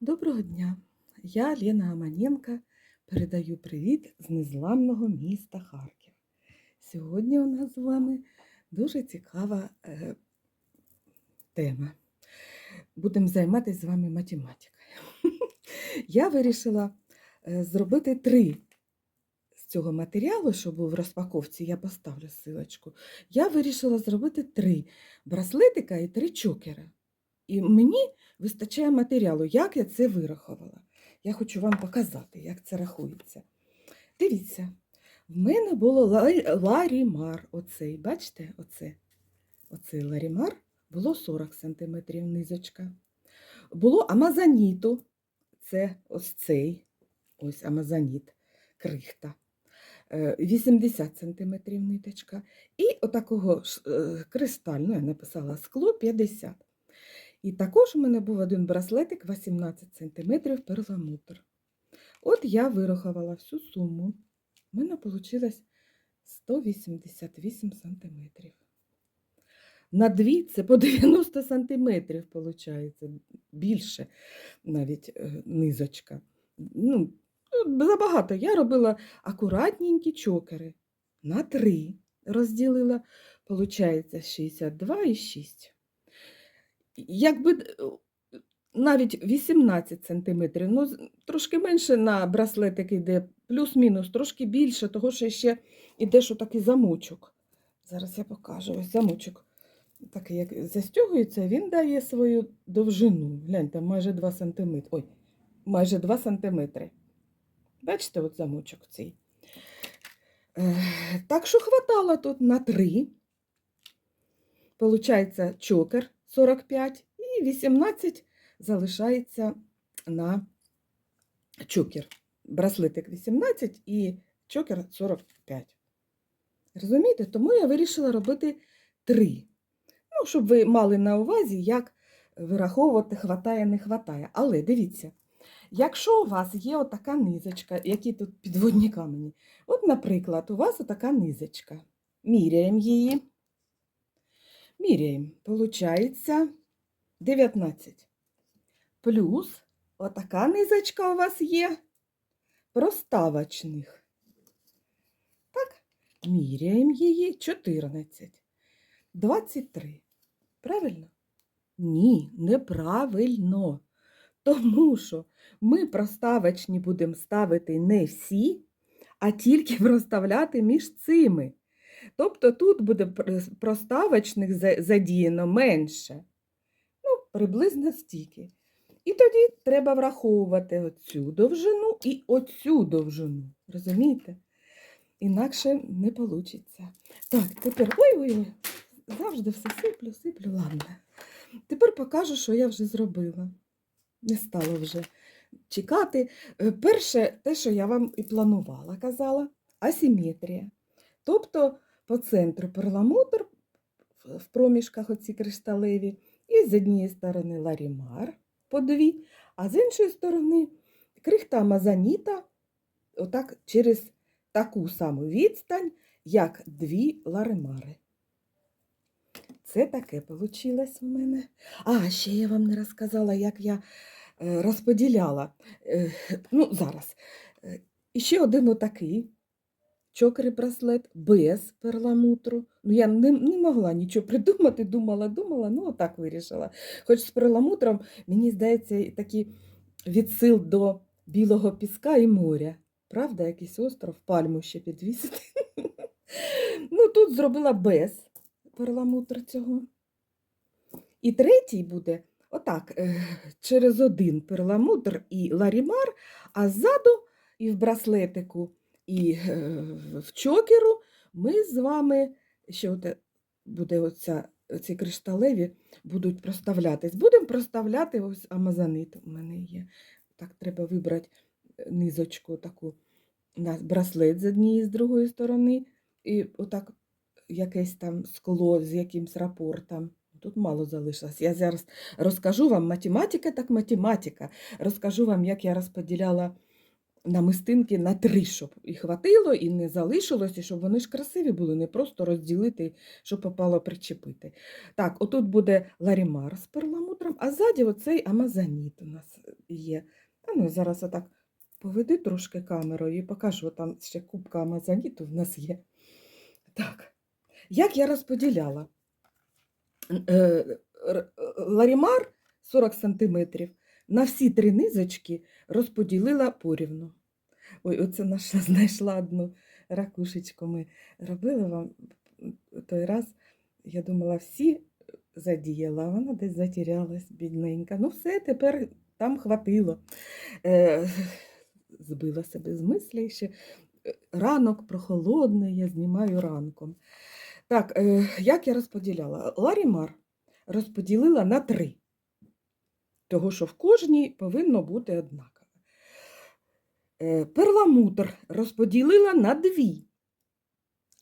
Доброго дня! Я Лена Аманенко передаю привіт з незламного міста Харків. Сьогодні у нас з вами дуже цікава е, тема. Будемо займатися з вами математикою. Я вирішила е, зробити три з цього матеріалу, що був в розпаковці, я поставлю силочку. Я вирішила зробити три браслетика і три чокера. І мені вистачає матеріалу, як я це вирахувала. Я хочу вам показати, як це рахується. Дивіться, в мене було ларімар. Оцей, бачите, оце, оцей ларімар було 40 см низочка. Було амазоніту, це ось цей, ось амазоніт, крихта. е, 80 см ниточка. І отакого е, кристального, я написала скло 50 і також у мене був один браслетик 18 см перламутр. От я вирахувала всю суму. У мене вийшло 188 см. На дві це по 90 см, виходить, більше навіть е, низочка. Ну, ну, забагато. Я робила акуратненькі чокери. На три розділила, виходить 62,6 якби е, навіть 18 сантиметрів, ну трошки менше на браслетик йде, плюс-мінус, трошки більше, того що ще йде що такий замочок. Зараз я покажу ось замочок. Такий, як застягується, він дає свою довжину. Гляньте, майже 2 см. Ой, майже 2 сантиметри. Бачите, от замочок цей. Е, Так що хватало тут на 3. Получається чокер 45 і 18 залишається на чокер. Браслетик 18 і чокер 45. Розумієте? Тому я вирішила робити 3. Ну, щоб ви мали на увазі, як вираховувати хватає, не хватає. Але дивіться, якщо у вас є отака низочка, які тут підводні камені, от, наприклад, у вас отака низочка. Міряємо її. Міряємо. Получається 19. Плюс отака низочка у вас є проставочних. Так, міряємо її 14. 23. Правильно? Ні, неправильно. Тому що ми проставочні будемо ставити не всі, а тільки проставляти між цими. Тобто тут буде проставочних задіяно менше. Ну, приблизно стільки. І тоді треба враховувати оцю довжину і оцю довжину. Розумієте? Інакше не вийде. Так, тепер. Ой-ой-ой, завжди все сиплю, сиплю, ладно. Тепер покажу, що я вже зробила. Не стало вже чекати. Е, Перше, те, що я вам і планувала, казала, асиметрія. Тобто по центру перламутр в- в проміжках оці кришталеві, і з однієї сторони ларімар по дві, а з іншої сторони крихта мазаніта, отак через таку саму відстань, як дві ларимари. Це таке вийшло у мене. А, ще я вам не розказала, як я е, розподіляла. Е, Ну, зараз. Е, І ще один отакий чокер браслет без перламутру. Ну, я не, не могла нічого придумати, думала, думала, ну отак вирішила. Хоч з перламутром, мені здається, і такий відсил до білого піска і моря. Правда, якийсь остров, пальму ще підвісити. Ну, тут зробила без перламутру цього. І третій буде отак, е, через один перламутр і ларімар, а ззаду і в браслетику, і е, в чокеру ми з вами, ще от буде оця, ці кришталеві, будуть проставлятись. Будемо проставляти ось амазонит у мене є. Так, треба вибрати е, низочку таку на браслет з однієї з другої сторони, і отак якесь там скло з якимсь рапортом. Тут мало залишилось. Я зараз розкажу вам математика, так математика. Розкажу вам, як я розподіляла намистинки на три, щоб і хватило, і не залишилось, і щоб вони ж красиві були, не просто розділити, щоб попало причепити. Так, отут буде ларімар з перламутром, а ззаді оцей амазоніт у нас є. А ну, зараз отак поведи трошки камерою і покажу, там ще кубка амазоніту в нас є. Так, як я розподіляла? Е, Ларімар 40 см на всі три низочки розподілила порівну. Ой, оце наша знайшла одну ракушечку. Ми робили вам той раз. Я думала, всі задіяла, вона десь затерялась, бідненька. Ну, все, тепер там хватило. Е, збила себе з мислі ще. Е, Ранок прохолодний, я знімаю ранком. Так, е, як я розподіляла? Ларімар розподілила на три. Того, що в кожній повинно бути однакове. Е, Перламутр розподілила на дві,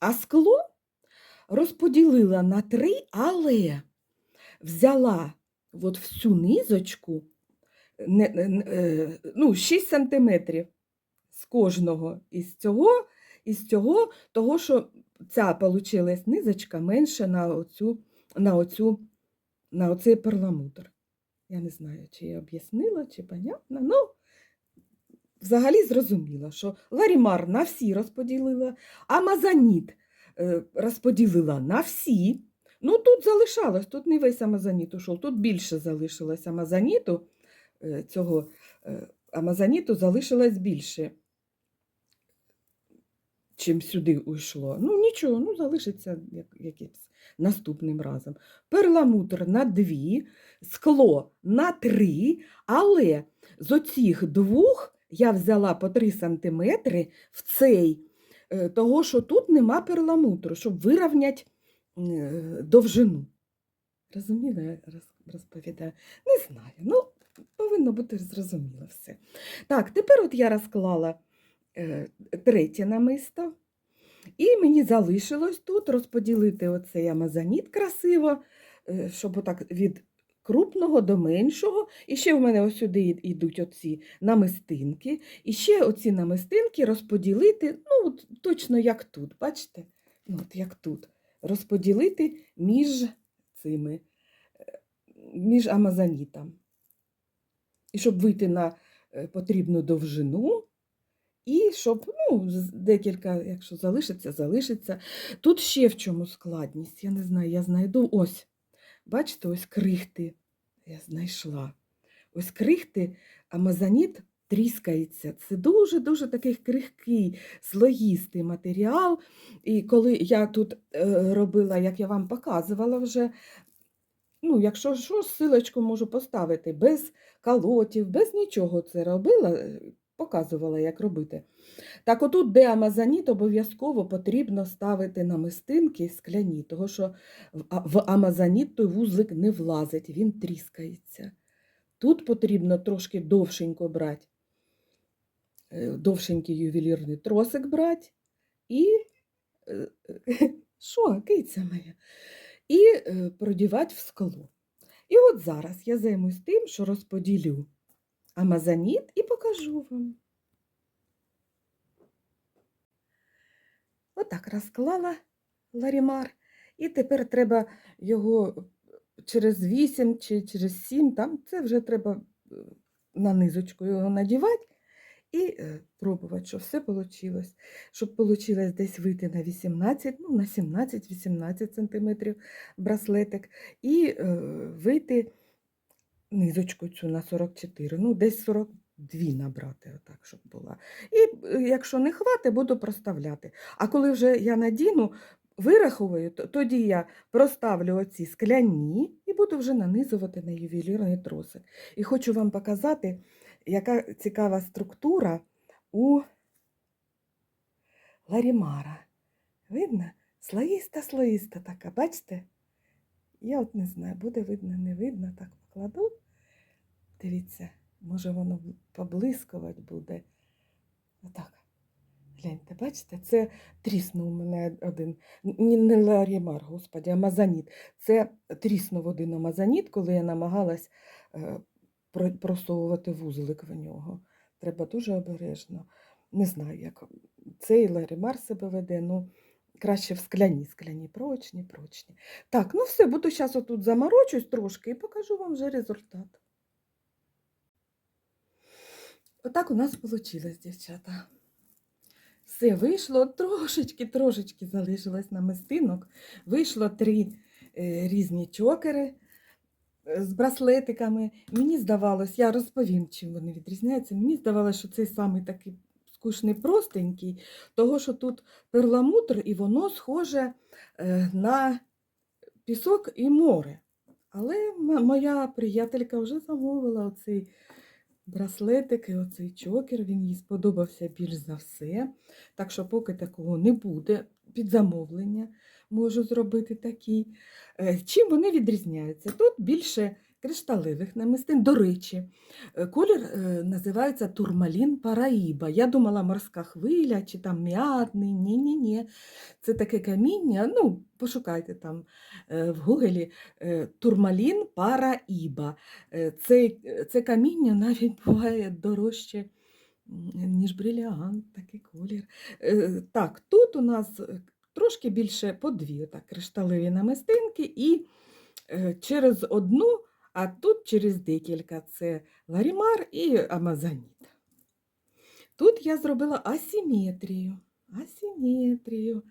а скло розподілила на три, але взяла от всю низочку е, ну, 6 сантиметрів з кожного із цього, із цього, того, що ця получилась низочка менше на оцю, на оцю, на оцей перламутр. Я не знаю, чи я об'яснила, чи понятно. Ну, взагалі зрозуміла, що Ларімар на всі розподілила, а Мазаніт е, розподілила на всі. Ну, тут залишалось, тут не весь Амазаніт ушов, тут більше залишилось амазоніту, е, цього Амазаніту залишилось більше, чим сюди уйшло. Ну, нічого, ну, залишиться як, якимсь наступним разом. Перламутр на дві, скло на три, але з оцих двох я взяла по 3 см в цей, е, того, що тут нема перламутру, щоб вирівняти е, довжину. Розуміла, я розповідаю? Не знаю. Ну, повинно бути зрозуміло все. Так, тепер от я розклала третє намисто. І мені залишилось тут розподілити оцей амазоніт красиво, е, щоб отак від крупного до меншого. І ще в мене сюди йдуть оці намистинки. І ще оці намистинки розподілити, ну, точно як тут, бачите? Ну, от як тут. Розподілити між цими, е, між амазонітом. І щоб вийти на е, потрібну довжину, і щоб ну, декілька, якщо залишиться, залишиться. Тут ще в чому складність. Я не знаю, я знайду ось. Бачите, ось крихти я знайшла. Ось крихти, амазоніт тріскається. Це дуже-дуже такий крихкий, слоїстий матеріал. І коли я тут е, робила, як я вам показувала вже, ну, якщо що, силочку можу поставити без калотів, без нічого це робила, е, показувала, як робити. Так отут, де амазоніт, обов'язково потрібно ставити намистинки скляні, тому що в а- в амазоніт той вузлик не влазить, він тріскається. Тут потрібно трошки довшенько брати, е, довшенький ювелірний тросик брати і е, що, киця моя, і е, продівати в скло. І от зараз я займусь тим, що розподілю амазоніт і покажу вам. Отак розклала ларімар. І тепер треба його через 8 чи через 7, там це вже треба е, на низочку його надівати і е, пробувати, щоб все вийшло. Щоб вийшло десь вийти на 18, ну на 17-18 см браслетик, і е, вийти низочку цю на 44, ну десь 42 набрати, отак, щоб була. І е, якщо не хватить, буду проставляти. А коли вже я надіну, вирахую, то- тоді я проставлю оці скляні і буду вже нанизувати на ювелірний тросик. І хочу вам показати, яка цікава структура у ларімара. Видно? Слоїста-слоїста така, бачите? Я от не знаю, буде видно, не видно, так покладу. Дивіться, може воно поблискувати буде. Отак. Гляньте, бачите, це тріснув у мене один. Не ларімар, господі, а мазаніт. Це тріснув один амазоніт, коли я намагалась е, про- просовувати вузлик в нього. Треба дуже обережно. Не знаю, як цей Ларімар себе веде, ну краще в скляні, скляні, прочні, прочні. Так, ну все, буду зараз отут заморочусь трошки і покажу вам вже результат. Отак у нас вийшло, дівчата. Все вийшло, трошечки, трошечки залишилось намистинок. Вийшло три е, різні чокери е, з браслетиками. Мені здавалось, я розповім, чим вони відрізняються. Мені здавалося, що цей самий такий скучний простенький, того, що тут перламутр, і воно схоже е, на пісок і море. Але моя приятелька вже замовила оцей браслетик і оцей чокер. Він їй сподобався більш за все. Так що, поки такого не буде, під замовлення можу зробити такі. Е, Чим вони відрізняються? Тут більше кришталевих намистин. До речі, е, колір е, називається турмалін параїба. Я думала морська хвиля чи там м'ятний. Ні-ні-ні. Це таке каміння. Ну, пошукайте там е, в гуглі турмалін параїба. Це, це каміння навіть буває дорожче, ніж бриліант, такий колір. Так, тут у нас трошки більше по дві отак, кришталеві намистинки, і через одну, а тут через декілька це ларімар і амазоніт. Тут я зробила асиметрію. Асиметрію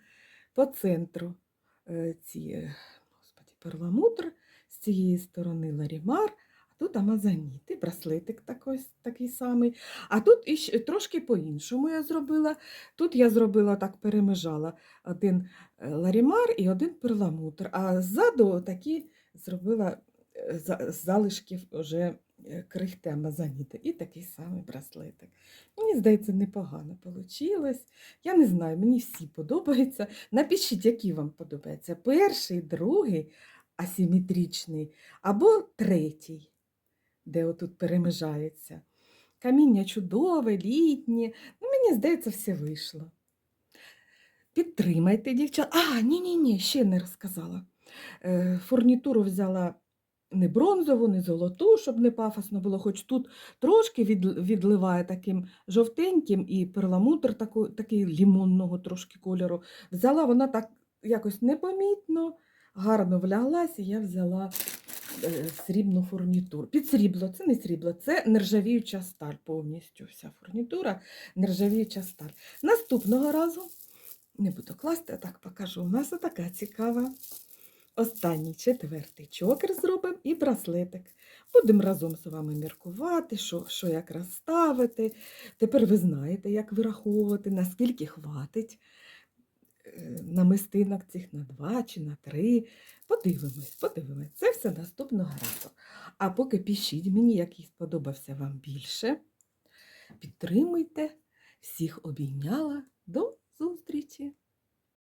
по центру е, ці, е, господи, перламутр, з цієї сторони ларімар, а тут амазоніт, і браслетик такий, такий самий. А тут іще трошки по-іншому я зробила. Тут я зробила так, перемежала один е, ларімар і один перламутр, а ззаду такі зробила залишків вже е, крихти амазоніта і такий самий браслетик. Мені здається, непогано вийшло. Я не знаю, мені всі подобаються. Напишіть, які вам подобаються. Перший, другий асиметричний або третій, де отут перемежається. Каміння чудове, літнє. Ну, мені здається, все вийшло. Підтримайте, дівчат. А, ні-ні-ні, ще не розказала. Е, Фурнітуру взяла не бронзову, не золоту, щоб не пафосно було, хоч тут трошки від, відливає таким жовтеньким і перламутр таку, такий лімонного трошки кольору. Взяла вона так якось непомітно, гарно вляглась, і я взяла е, срібну фурнітуру. Під срібло, це не срібло, це нержавіюча сталь повністю. Вся фурнітура нержавіюча сталь. Наступного разу не буду класти, а так покажу. У нас така цікава. Останній четвертий чокер зробимо і браслетик. Будемо разом з вами міркувати, що, що як розставити. Тепер ви знаєте, як вираховувати, наскільки хватить е, намистинок цих на два чи на три. Подивимось, подивимось. Це все наступного разу. А поки пишіть мені, який сподобався вам більше. Підтримуйте. Всіх обійняла.